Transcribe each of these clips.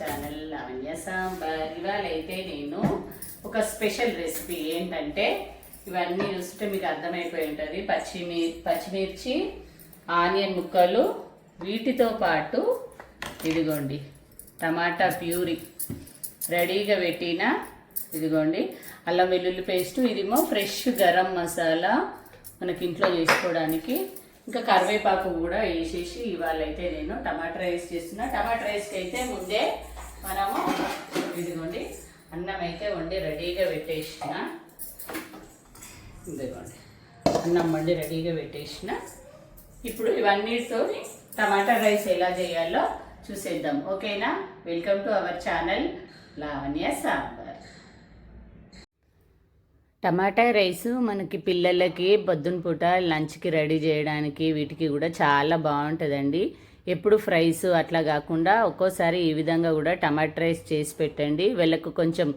లావణ్య సాంబార్ ఇవాళ అయితే నేను ఒక స్పెషల్ రెసిపీ ఏంటంటే ఇవన్నీ చూస్తుంటే మీకు అర్థమైపోయి ఉంటుంది. పచ్చిమి పచ్చిమిర్చి ఆనియన్ ముక్కలు వీటితో పాటు ఇదిగోండి టమాటా ప్యూరీ రెడీగా పెట్టిన ఇదిగోండి అల్లం వెల్లుల్లి పేస్ట్ ఇదేమో ఫ్రెష్ గరం మసాలా మనకి ఇంట్లో చేసుకోవడానికి ఇంకా కరివేపాకు కూడా వేసేసి ఇవాళ అయితే నేను టమాటా రైస్ చేస్తున్నా. టమాటా రైస్కి అయితే ముందే మనము ఇదిగోండి అన్నం అయితే వండి రెడీగా పెట్టేసిన. ఇదిగోండి అన్నం వండి రెడీగా పెట్టేసిన. ఇప్పుడు ఇవన్నీతో టమాటా రైస్ ఎలా చేయాలో చూసేద్దాం. ఓకేనా? Welcome to our channel Lavanya sambar tomato rice మనకి పిల్లలకి పొద్దున పూట లంచ్కి రెడీ చేయడానికి వీటికి కూడా చాలా బాగుంటుందండి. ఎప్పుడు ఫ్రైస్ అట్లా కాకుండా ఒక్కోసారి ఈ విధంగా కూడా టమాటా రైస్ చేసి పెట్టండి. వీళ్ళకు కొంచెం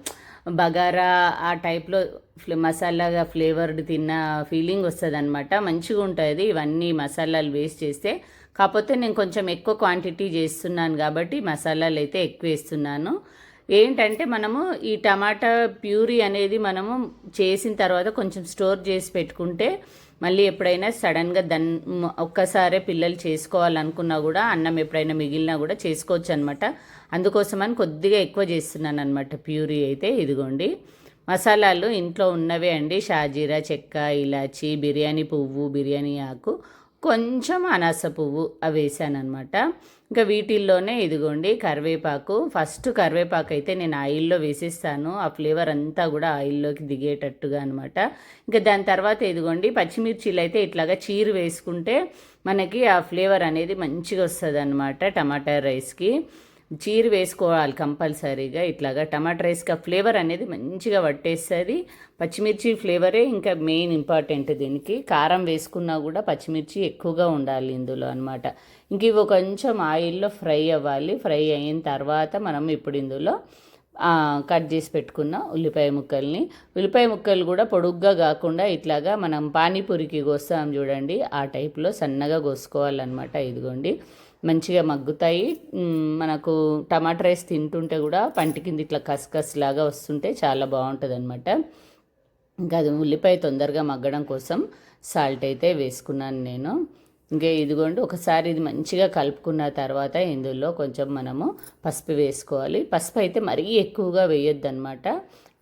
బగారా ఆ టైప్లో ఫ్లే- మసాలాగా ఫ్లేవర్డ్ తిన్న ఫీలింగ్ వస్తుంది అనమాట మంచిగా ఉంటుంది ఇవన్నీ మసాలాలు వేస్ట్ చేస్తే. కాకపోతే నేను కొంచెం ఎక్కువ క్వాంటిటీ చేస్తున్నాను కాబట్టి మసాలాలు అయితే ఎక్కువ వేస్తున్నాను. ఏంటంటే మనము ఈ టమాటా ప్యూరీ అనేది మనము చేసిన తర్వాత కొంచెం స్టోర్ చేసి పెట్టుకుంటే మళ్ళీ ఎప్పుడైనా సడన్గా దన్ ఒక్కసారే పిల్లలు చేసుకోవాలనుకున్నా కూడా అన్నం ఎప్పుడైనా మిగిలినా కూడా చేసుకోవచ్చు అనమాట అందుకోసమని కొద్దిగా ఎక్కువ చేస్తున్నాను అనమాట ప్యూరీ అయితే ఇదిగోండి. మసాలాలు ఇంట్లో ఉన్నవే అండి. షాజీరా చెక్క ఇలాచి బిర్యానీ పువ్వు బిర్యానీ ఆకు కొంచెం అనాస పువ్వు అవి వేసానమాట ఇంకా వీటిల్లోనే ఇదిగోండి కరివేపాకు. ఫస్ట్ కరివేపాకు అయితే నేను ఆయిల్లో వేసేస్తాను. ఆ ఫ్లేవర్ అంతా కూడా ఆయిల్లోకి దిగేటట్టుగా అనమాట ఇంకా దాని తర్వాత ఇదిగోండి పచ్చిమిర్చీలు అయితే ఇట్లాగా చీరు వేసుకుంటే మనకి ఆ ఫ్లేవర్ అనేది మంచిగా వస్తుంది అనమాట టమాటా రైస్కి. చీర వేసుకోవాలి కంపల్సరీగా. ఇట్లాగా టమాటా రైస్కి ఆ ఫ్లేవర్ అనేది మంచిగా పట్టేస్తుంది. పచ్చిమిర్చి ఫ్లేవరే ఇంకా మెయిన్ ఇంపార్టెంట్ దీనికి. కారం వేసుకున్నా కూడా పచ్చిమిర్చి ఎక్కువగా ఉండాలి ఇందులో అనమాట ఇంక ఇవి కొంచెం ఆయిల్లో ఫ్రై అవ్వాలి. ఫ్రై అయిన తర్వాత మనం ఇప్పుడు ఇందులో కట్ చేసి పెట్టుకున్న ఉల్లిపాయ ముక్కల్ని. ఉల్లిపాయ ముక్కలు కూడా పొడుగ్గా కాకుండా ఇట్లాగా మనం పానీపూరికి కోస్తాం చూడండి. ఆ టైప్లో సన్నగా కోసుకోవాలన్నమాట ఇదిగోండి. మంచిగా మగ్గుతాయి. మనకు టమాటా రైస్ తింటుంటే కూడా పంటి కింద ఇట్లా కసకస్ లాగా వస్తుంటే చాలా బాగుంటుంది అనమాట ఇంకా అది ఉల్లిపాయ తొందరగా మగ్గడం కోసం సాల్ట్ అయితే వేసుకున్నాను నేను. ఇంకా ఇదిగోండి ఒకసారి ఇది మంచిగా కలుపుకున్న తర్వాత ఇందులో కొంచెం మనము పసుపు వేసుకోవాలి. పసుపు అయితే మరీ ఎక్కువగా వేయొద్దన్నమాట.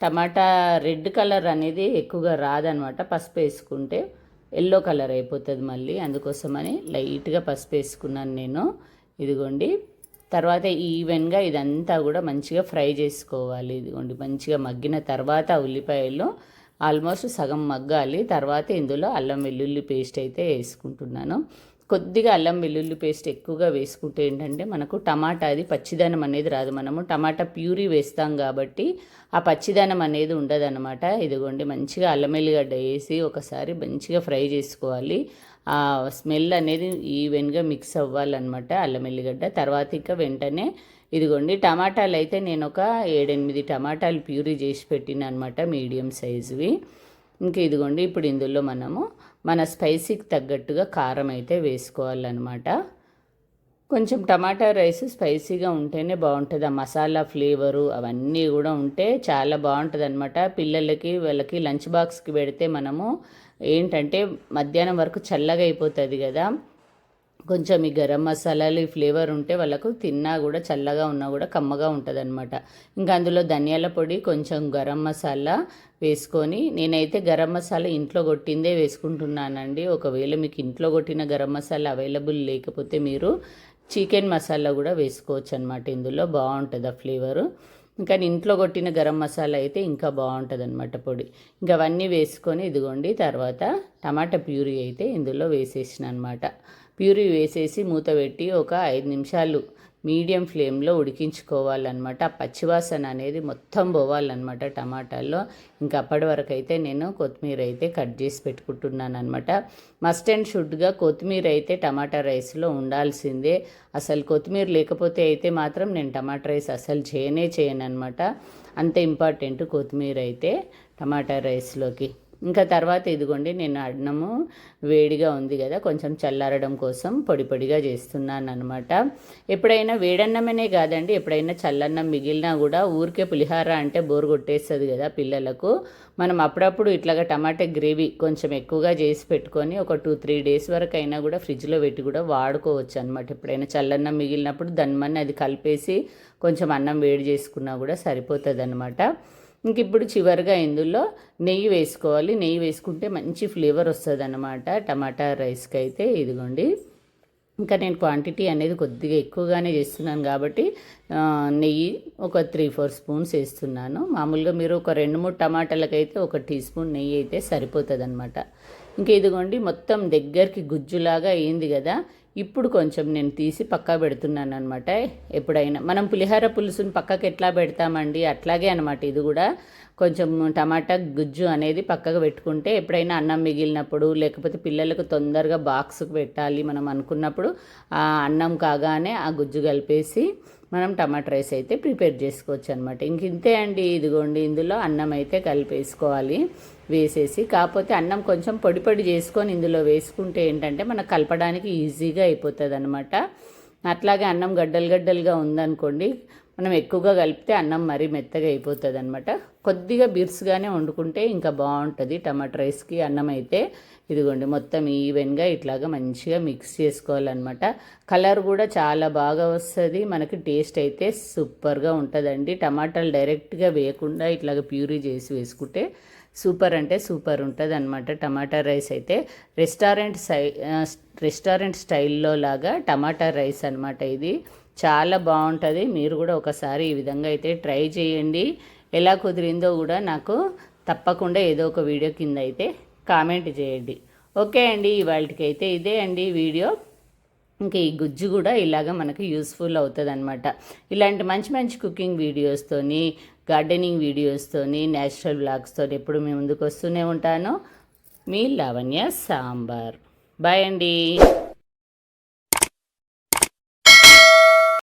టమాటా రెడ్ కలర్ అనేది ఎక్కువగా రాదనమాట పసుపు వేసుకుంటే. ఎల్లో కలర్ అయిపోతుంది మళ్ళీ అందుకోసమని లైట్గా పసుపు వేసుకున్నాను నేను. ఇదిగోండి. తర్వాత ఈవెన్గా ఇదంతా కూడా మంచిగా ఫ్రై చేసుకోవాలి. ఇదిగోండి. మంచిగా మగ్గిన తర్వాత ఉల్లిపాయలు ఆల్మోస్ట్ సగం మగ్గాలి. తర్వాత ఇందులో అల్లం వెల్లుల్లి పేస్ట్ అయితే వేసుకుంటున్నాను. కొద్దిగా అల్లం వెల్లుల్లి పేస్ట్ ఎక్కువగా వేసుకుంటే ఏంటంటే మనకు టమాటా అది పచ్చిదనం అనేది రాదు. మనము టమాటా ప్యూరీ వేస్తాం కాబట్టి ఆ పచ్చిదనం అనేది ఉండదన్నమాట. ఇదిగోండి మంచిగా అల్లం వెల్లిగడ్డ వేసి ఒకసారి మంచిగా ఫ్రై చేసుకోవాలి. ఆ స్మెల్ అనేది ఈవెన్గా మిక్స్ అవ్వాలన్నమాట అల్లం వెల్లిగడ్డ తర్వాత ఇక వెంటనే ఇదిగోండి టమాటాలు అయితే నేను ఒక ఏడెనిమిది టమాటాలు ప్యూరీ చేసి పెట్టిన అనమాట మీడియం సైజువి. ఇంకా ఇదిగోండి ఇప్పుడు ఇందులో మనము మన స్పైసీకి తగ్గట్టుగా కారం అయితే వేసుకోవాలన్నమాట. కొంచెం టమాటా రైస్ స్పైసీగా ఉంటేనే బాగుంటుంది. ఆ మసాలా ఫ్లేవరు అవన్నీ కూడా ఉంటే చాలా బాగుంటుంది అనమాట పిల్లలకి వాళ్ళకి లంచ్ బాక్స్కి పెడితే మనము ఏంటంటే మధ్యాహ్నం వరకు చల్లగా అయిపోతుంది కదా. కొంచెం ఈ గరం మసాలాలు ఈ ఫ్లేవర్ ఉంటే వాళ్ళకు తిన్నా కూడా చల్లగా ఉన్నా కూడా కమ్మగా ఉంటుంది అనమాట ఇంకా అందులో ధనియాల పొడి కొంచెం గరం మసాలా వేసుకొని నేనైతే గరం మసాలా ఇంట్లో కొట్టిందే వేసుకుంటున్నానండి. ఒకవేళ మీకు ఇంట్లో కొట్టిన గరం మసాలా అవైలబుల్ లేకపోతే మీరు చికెన్ మసాలా కూడా వేసుకోవచ్చు అనమాట ఇందులో బాగుంటుంది ఆ ఫ్లేవరు. ఇంకా ఇంట్లో కొట్టిన గరం మసాలా అయితే ఇంకా బాగుంటుంది అనమాట పొడి. ఇంకా అవన్నీ వేసుకొని ఇదిగోండి తర్వాత టమాటా ప్యూరీ అయితే ఇందులో వేసేసిన అనమాట ప్యూరీ వేసేసి మూత పెట్టి ఒక ఐదు నిమిషాలు మీడియం ఫ్లేమ్లో ఉడికించుకోవాలన్నమాట. ఆ పచ్చివాసన అనేది మొత్తం పోవాలన్నమాట టమాటాల్లో. ఇంకా అప్పటి వరకు అయితే నేను కొత్తిమీర అయితే కట్ చేసి పెట్టుకుంటున్నాను అనమాట మస్ట్ అండ్ షుడ్గా కొత్తిమీర అయితే టమాటా రైస్లో ఉండాల్సిందే. అసలు కొత్తిమీర లేకపోతే అయితే మాత్రం నేను టమాటా రైస్ అసలు చేయనే చేయను అనమాట అంత ఇంపార్టెంట్ కొత్తిమీర అయితే టమాటా రైస్లోకి. ఇంకా తర్వాత ఇదిగోండి నేను అన్నము వేడిగా ఉంది కదా కొంచెం చల్లారడం కోసం పొడి పొడిగా చేస్తున్నాను అనమాట ఎప్పుడైనా వేడన్నమనే కాదండి ఎప్పుడైనా చల్లన్నం మిగిలినా కూడా ఊరికే పులిహార అంటే బోరు కొట్టేస్తుంది కదా పిల్లలకు. మనం అప్పుడప్పుడు ఇట్లాగా టమాటా గ్రేవీ కొంచెం ఎక్కువగా చేసి పెట్టుకొని ఒక టూ త్రీ డేస్ వరకు అయినా కూడా ఫ్రిడ్జ్లో పెట్టి కూడా వాడుకోవచ్చు అనమాట ఎప్పుడైనా చల్లన్నం మిగిలినప్పుడు దాని అది కలిపేసి కొంచెం అన్నం వేడి చేసుకున్నా కూడా సరిపోతుంది అనమాట ఇంక ఇప్పుడు చివరిగా ఇందులో నెయ్యి వేసుకోవాలి. నెయ్యి వేసుకుంటే మంచి ఫ్లేవర్ వస్తుంది అనమాట టమాటా రైస్కి అయితే ఇదిగోండి. ఇంకా నేను క్వాంటిటీ అనేది కొద్దిగా ఎక్కువగానే చేస్తున్నాను కాబట్టి నెయ్యి ఒక త్రీ ఫోర్ స్పూన్స్ వేస్తున్నాను. మామూలుగా మీరు ఒక రెండు మూడు టమాటాలకైతే ఒక టీ స్పూన్ నెయ్యి అయితే సరిపోతుంది అనమాట ఇంకా ఇదిగోండి మొత్తం దగ్గరికి గుజ్జులాగా అయింది కదా. ఇప్పుడు కొంచెం నేను తీసి పక్కా పెడుతున్నాను అనమాట ఎప్పుడైనా మనం పులిహార పులుసుని పక్కకి ఎట్లా పెడతామండి? అట్లాగే అనమాట ఇది కూడా కొంచెం టమాటా గుజ్జు అనేది పక్కకు పెట్టుకుంటే ఎప్పుడైనా అన్నం మిగిలినప్పుడు లేకపోతే పిల్లలకు తొందరగా బాక్స్కి పెట్టాలి మనం అనుకున్నప్పుడు ఆ అన్నం కాగానే ఆ గుజ్జు కలిపేసి మనం టమాటా రైస్ అయితే ప్రిపేర్ చేసుకోవచ్చు అనమాట ఇంక ఇంతే అండి ఇదిగోండి ఇందులో అన్నం అయితే కలిపేసుకోవాలి వేసేసి. కాకపోతే అన్నం కొంచెం పొడి పొడి చేసుకొని ఇందులో వేసుకుంటే ఏంటంటే మనకు కలపడానికి ఈజీగా అయిపోతుంది అనమాట అట్లాగే అన్నం గడ్డలు గడ్డలుగా ఉందనుకోండి మనం ఎక్కువగా కలిపితే అన్నం మరీ మెత్తగా అయిపోతుంది అనమాట కొద్దిగా బిర్స్గానే వండుకుంటే ఇంకా బాగుంటుంది. టమాటా రైస్కి అన్నం అయితే ఇదిగోండి మొత్తం ఈవెన్గా ఇట్లాగా మంచిగా మిక్స్ చేసుకోవాలన్నమాట. కలర్ కూడా చాలా బాగా వస్తుంది. మనకి టేస్ట్ అయితే సూపర్గా ఉంటుందండి. టమాటాలు డైరెక్ట్గా వేయకుండా ఇట్లాగ ప్యూరీ చేసి వేసుకుంటే సూపర్ అంటే సూపర్ ఉంటుంది అనమాట టమాటా రైస్ అయితే. రెస్టారెంట్ సై రెస్టారెంట్ స్టైల్లో లాగా టమాటా రైస్ అనమాట ఇది. చాలా బాగుంటుంది. మీరు కూడా ఒకసారి ఈ విధంగా అయితే ట్రై చేయండి. ఎలా కుదిరిందో కూడా నాకు తప్పకుండా ఏదో ఒక వీడియో కింద అయితే కామెంట్ చేయండి. ఓకే అండి ఇవాళకైతే ఇదే అండి వీడియో. ఇంకా ఈ గుజ్జు కూడా ఇలాగ మనకి యూస్ఫుల్ అవుతుంది అనమాట ఇలాంటి మంచి మంచి కుకింగ్ వీడియోస్తోని గార్డెనింగ్ వీడియోస్తోని నేచురల్ బ్లాగ్స్తో ఎప్పుడు మీ ముందుకు వస్తూనే ఉంటాను. మీ లావణ్య సాంబార్. బాయ్ అండి.